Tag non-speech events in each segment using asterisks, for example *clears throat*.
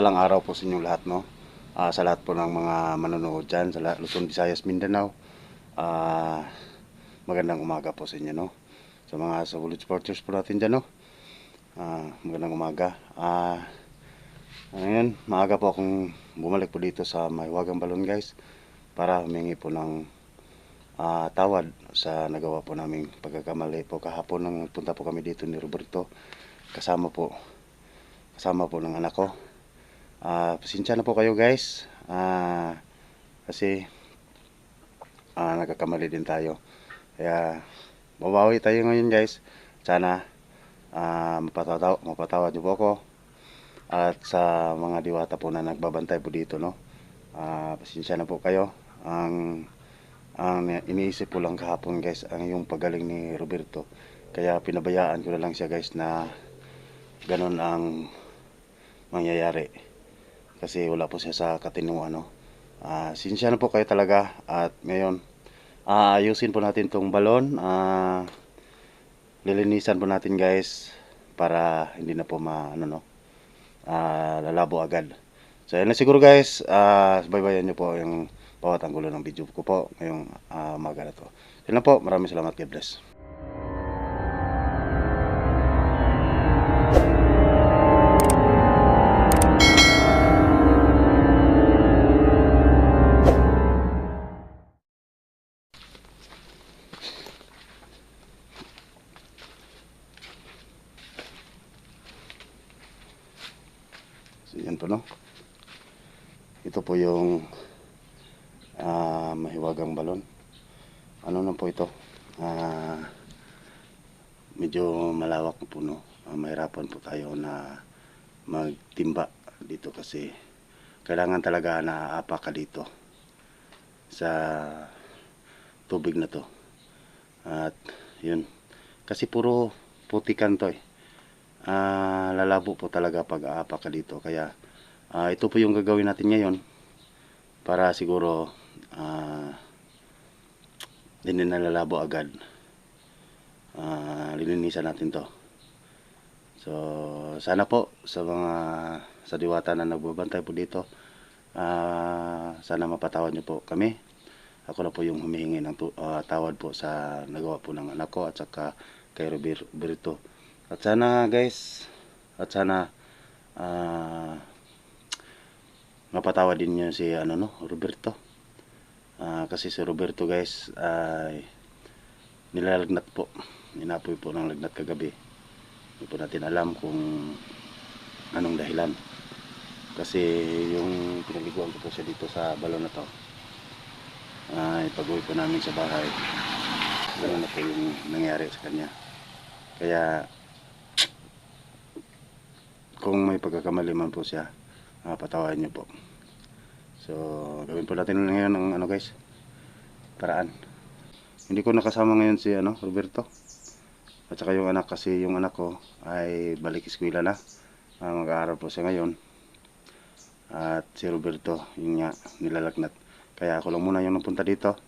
Palang araw po sa inyong lahat, no? Ah, sa lahat po ng mga manonood dyan, sa Luzon, Visayas, Mindanao. Ah, magandang umaga po sa inyo, no? Sa mga solid supporters po natin dyan, no? Ah, magandang umaga. Ah, ngayon, maaga po akong bumalik po dito sa Mahiwagang Balon, guys. Para humingi po ng ah, tawad sa nagawa po naming pagkakamali po kahapon nang punta po kami dito ni Roberto. Kasama po, kasama po ng anak ko. Ah, pasensya na po kayo guys. Ah, kasi ah, nagkakamali din tayo. Kaya babawi tayo ngayon guys. Sana ah, mapatawa, mapatawad niyo po ako. At sa mga diwata po na nagbabantay po dito, no. Ah, pasensya na po kayo. Ang ang iniisip ko lang kahapon guys, ang yung pagaling ni Roberto. Kaya pinabayaan ko na lang siya guys na ganun ang mangyayari kasi wala po siya sa katinuan no. Ah, sinsya na po kayo talaga at ngayon aayusin po natin tong balon. Ah, lilinisan po natin guys para hindi na po ma ano no. Ah, lalabo agad. So yan na siguro guys. Ah, baybayan niyo po yung bawat anggulo ng video ko po ngayong ah, umaga na to. Yan lang po. Maraming salamat. God bless. Po yung ah, mahiwagang balon. Ano na po ito? Ah, medyo malawak po, no? Ah, mahirapan po tayo na magtimba dito kasi kailangan talaga na apa ka dito sa tubig na to. At yun. Kasi puro putikan to eh ah, lalabo po talaga pag aapa ka dito. Kaya ah, ito po yung gagawin natin ngayon para siguro ah, hindi na lalabo agad. Ah, lilinisan natin to. So, sana po sa mga sa diwata na nagbabantay po dito, ah, sana mapatawad niyo po kami. Ako na po yung humihingi ng ah, tawad po sa nagawa po ng anak ko at saka kay Rober- Roberto. At sana guys, at sana ah mapatawa din niyo si ano no, Roberto. Ah, kasi si Roberto guys ay nilalagnat po. Ninapoy po ng lagnat kagabi. Hindi po natin alam kung anong dahilan. Kasi yung pinaliguan ko po siya dito sa balon na to. Ay pag-uwi po namin sa bahay. Ganun na po yung nangyari sa kanya. Kaya kung may pagkakamali man po siya, uh, patawarin niyo po. So, gawin po natin ngayon ang ano guys, paraan. Hindi ko nakasama ngayon si ano, Roberto. At saka yung anak kasi yung anak ko ay balik eskwela na. Ah, mag-aaral po siya ngayon. At si Roberto, yun nga, nilalagnat. Kaya ako lang muna yung napunta dito.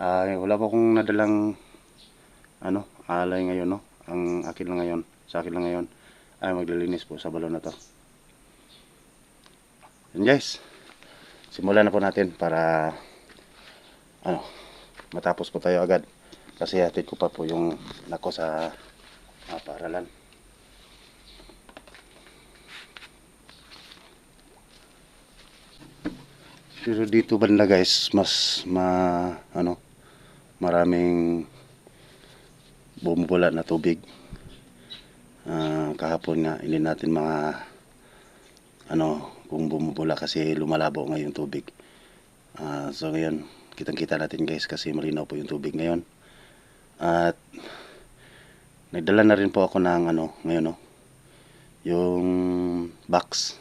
Ah, wala pa akong nadalang ano, alay ngayon no. Ang akin lang ngayon, sa akin lang ngayon ay maglilinis po sa balon na to. Yan guys. Simulan na po natin para ano, matapos po tayo agad. Kasi hatid ko pa po yung nako sa uh, paaralan. Pero dito banda guys, mas ma ano, maraming bumubula na tubig. Ah, kahapon nga hindi natin mga ano kung bumubula kasi lumalabo ngayon tubig. Ah, so ngayon kitang-kita natin guys kasi malinaw po yung tubig ngayon. At nagdala na rin po ako ng ano ngayon no. Yung box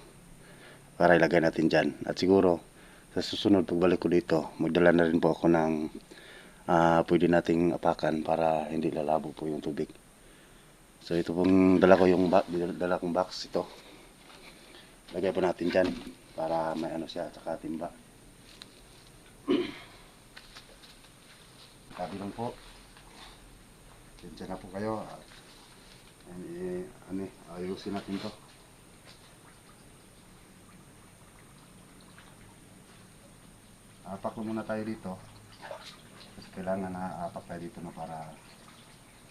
para ilagay natin diyan. At siguro sa susunod pagbalik ko dito, magdala na rin po ako ng ah pwede nating apakan para hindi lalabo po yung tubig. So ito pong dala ko yung dala kong box ito. Lagay po natin dyan para may ano siya tsaka timba. *clears throat* Sabi lang po. Diyan na po kayo. And, eh, ano, eh, ayusin natin to. Apak muna tayo dito. Kasi kailangan na apak tayo dito na para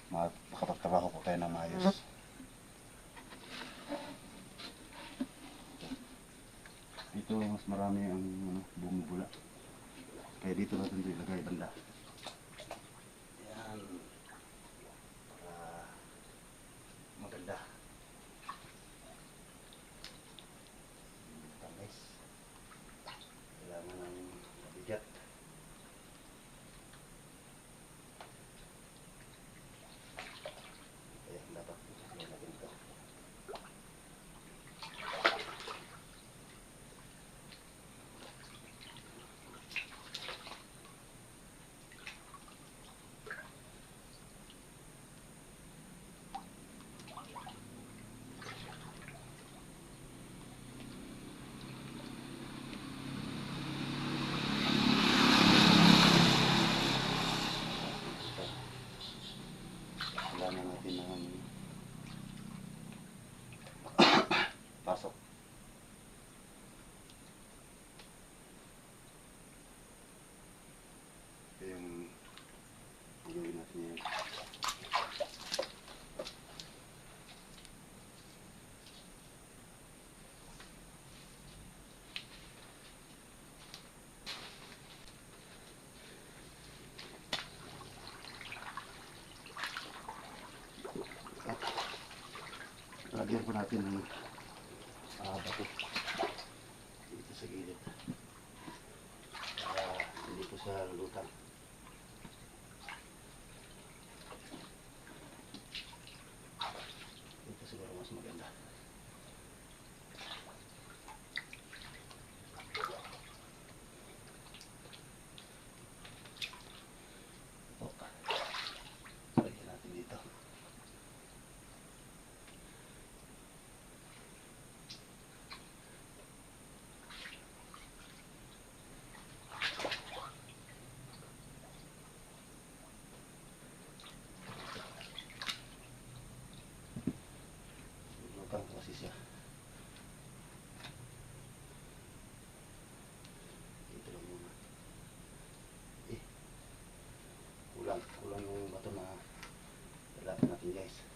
makapagtrabaho ko tayo ng maayos. Mm -hmm. Dito mas marami ang ano, bumubula. Kaya dito natin ilagay banda. kasama natin na. Ano. Lagyan po natin ng uh, bato. nung bato na lalapin natin guys.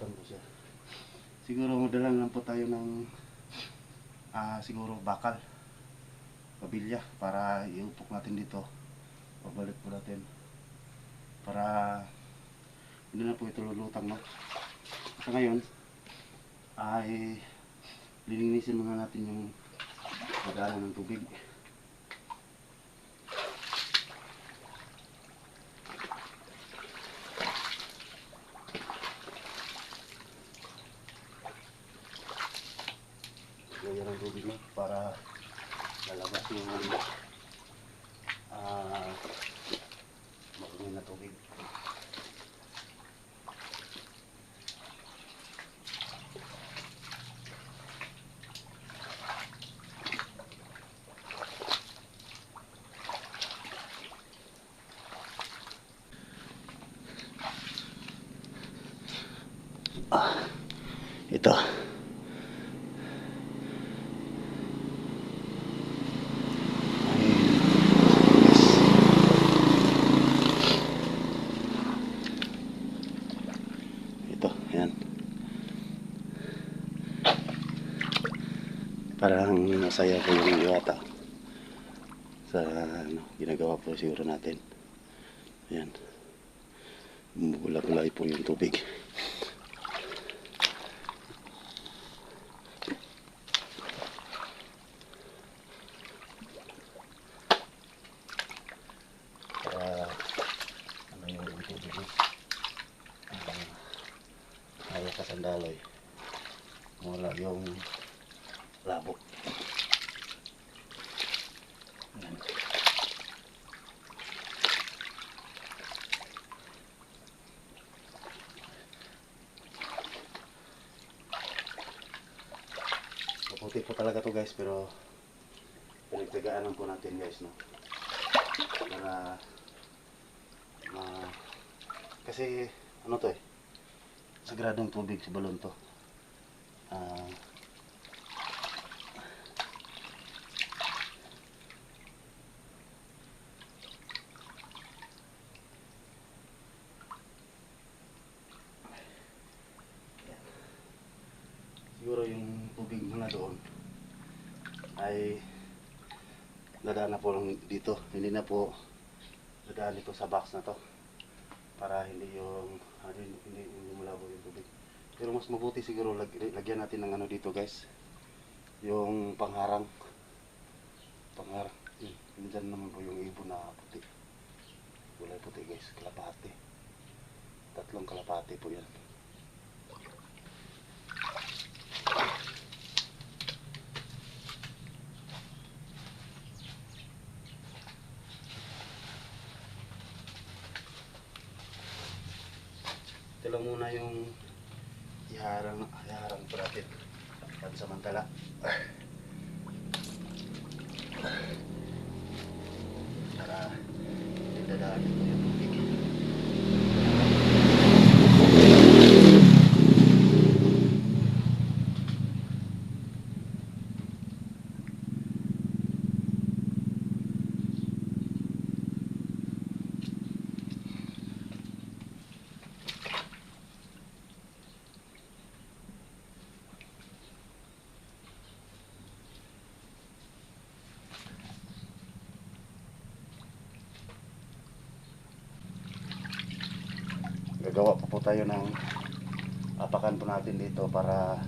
nakalimutan ko siya. Siguro magdala lang po tayo ng uh, siguro bakal, pabilya para iupok natin dito. Pabalik po natin para hindi na po ito lulutang. No? Sa ngayon ay lininisin muna natin yung pagdala ng tubig. Tubig para lalabas yung ah marumi na tubig. Parang masaya po yung iwata sa ano, ginagawa po siguro natin. Yan. Bumubula-bulay po yung tubig. Para ano yung tubig eh. Ah, ayaw ka sandaloy. Wala yung labo. Yan. Maputi po talaga to guys pero pinagtagaan lang po natin guys no. Para ma kasi ano to eh sagradong tubig sa balon to. Ah siguro yung tubig mula doon ay dadaan na po lang dito. Hindi na po dadaan dito sa box na to para hindi yung ano, hindi, hindi, hindi yung tubig. Pero mas mabuti siguro lag, lagyan natin ng ano dito guys. Yung pangharang. Pangharang. Yun. Nandyan naman po yung ibon na puti. Kulay puti guys. Kalapati. Tatlong kalapati po yan. Lang muna yung iharang, iharang bracket. Pansamantala. Para Gagawa pa po tayo ng apakan po natin dito para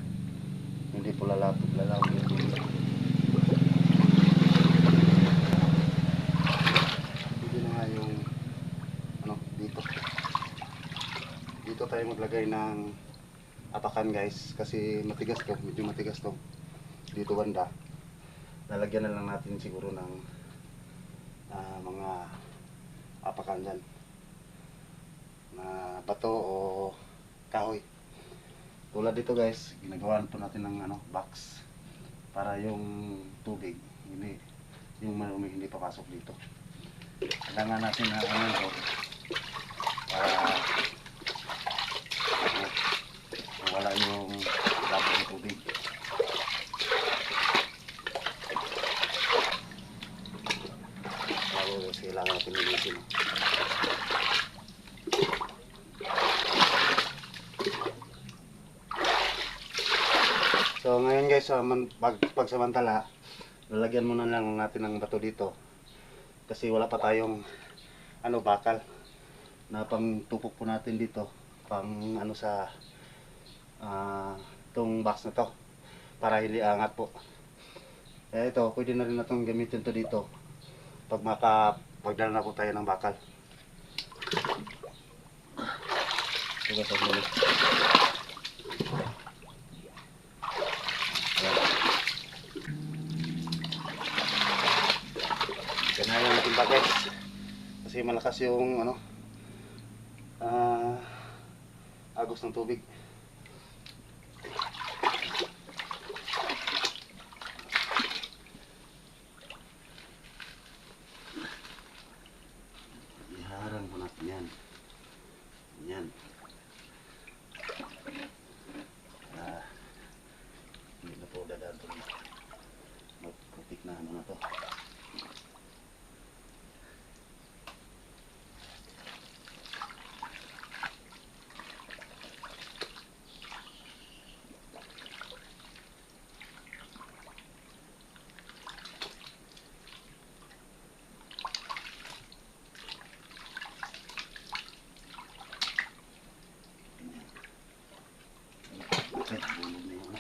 hindi po lalapot lalaw yung tubig. Hindi na nga yung ano dito. Dito tayo maglagay ng apakan guys kasi matigas to, medyo matigas to. Dito banda. Lalagyan na lang natin siguro ng ah, mga apakan dyan na bato o kahoy. Tulad dito guys, ginagawan po natin ng ano, box para yung tubig hindi yung marumi hindi papasok dito. Kailangan natin na ano ito para wala yung labo ng tubig. Lalo kailangan natin linisin. So ngayon guys, sa man, pag, pagsamantala, lalagyan muna lang natin ng bato dito. Kasi wala pa tayong ano bakal na pang tupok po natin dito pang ano sa ah tong box na to para hindi angat po. Kaya ito, pwede na rin natin gamitin to dito pag maka pagdala na po tayo ng bakal. Ito ito muli. Ayan. Ganayan natin ba guys? Kasi malakas yung ano ah agos ng tubig. Iharang mo natin yan. Yan. Ah, hindi na po dadaan ito. Magputik na ano na to. Okay, bulog na yun.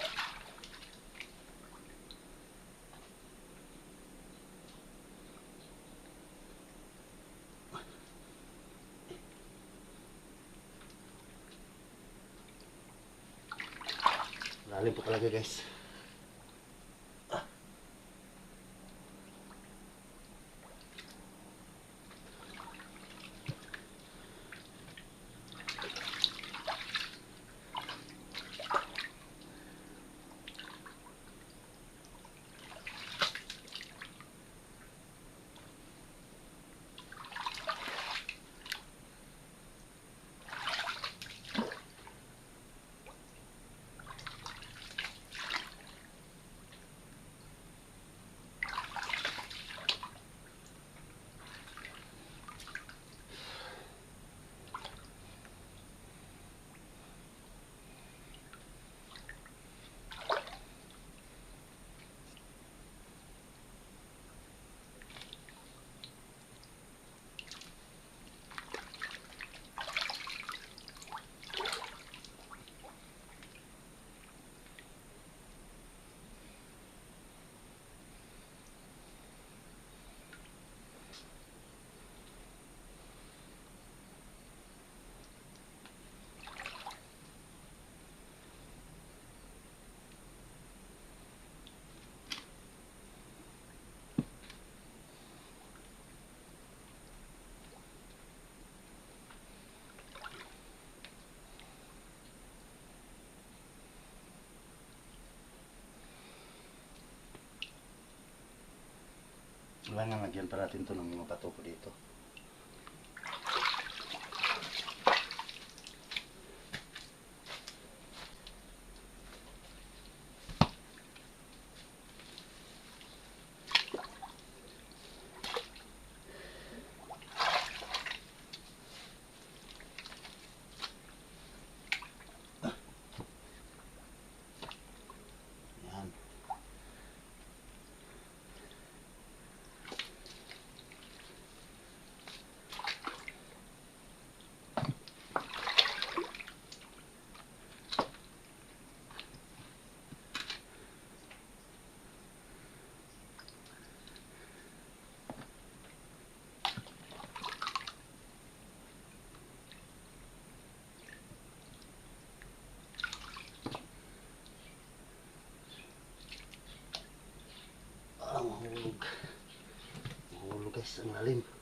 Lalim po talaga guys. Kailangan lagyan pa natin to ng mga bato ko dito. Guys, ang lalim.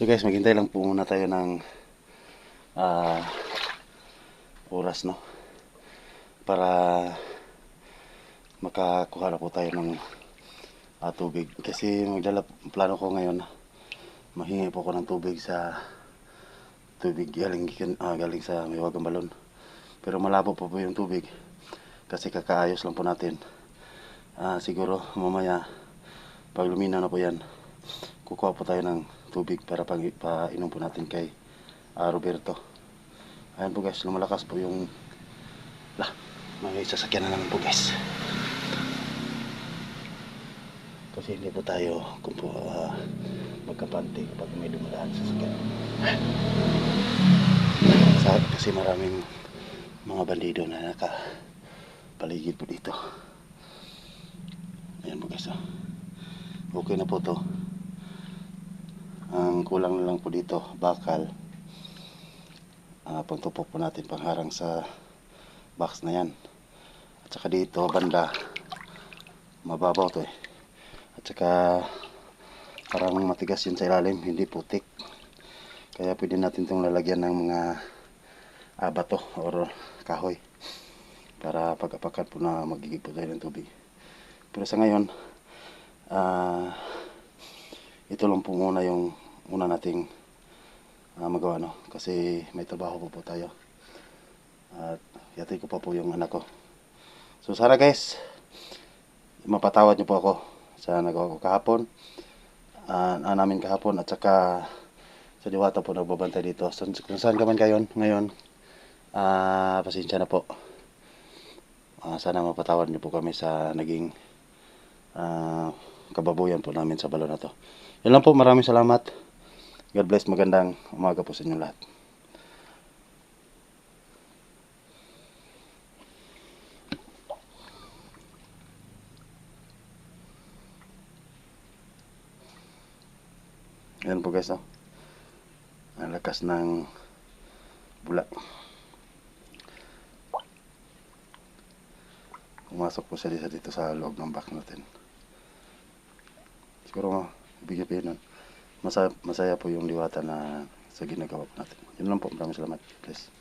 So guys, maghintay lang po muna tayo ng ah, oras no? Para makakuha na po tayo ng ah, tubig. Kasi magdala plano ko ngayon mahingi po ko ng tubig sa tubig galing ah, galing sa may wagang balon. Pero malabo po po yung tubig kasi kakaayos lang po natin. Ah, siguro mamaya pag luminaw na po yan kukuha po tayo ng tubig para pang painom po natin kay ah, Roberto. Ayan po guys lumalakas po yung lah may sasakyan na naman po guys. Kasi hindi po tayo kung po ah, magkapante kapag may dumadaan sa sasakyan. Sa, kasi maraming mga bandido na naka paligid po dito. Ayan po guys oh. okay na po to ang kulang na lang po dito bakal. Uh, pagtupok po natin pangharang sa box na yan. At saka dito banda. Mababaw to eh. At saka parang matigas yun sa ilalim hindi putik. Kaya pwede natin itong lalagyan ng mga ah, bato or kahoy para pag-apakan po na magigib po tayo ng tubig. Pero sa ngayon ah ito lang po muna yung una nating ah, magawa no? Kasi may trabaho po po tayo. At yatay ko pa po yung anak ko. So sana guys mapatawad niyo po ako sa nagawa ko kahapon ah ah, namin kahapon at saka sa diwata po nagbabantay dito. So, kung saan ka man kayo ngayon ah pasensya na po. Ah, sana mapatawad niyo po kami sa naging ah, kababuyan po namin sa balon na to. Yan lang po, maraming salamat. God bless, magandang umaga po sa inyo lahat. Yan po guys, oh. Ang lakas ng bula. Pumasok po siya dito, sa loob ng back natin. Siguro bigyan pa yun nun. Masaya, masaya po yung liwata na sa ginagawa po natin. Yun lang po. Maraming salamat. Bless.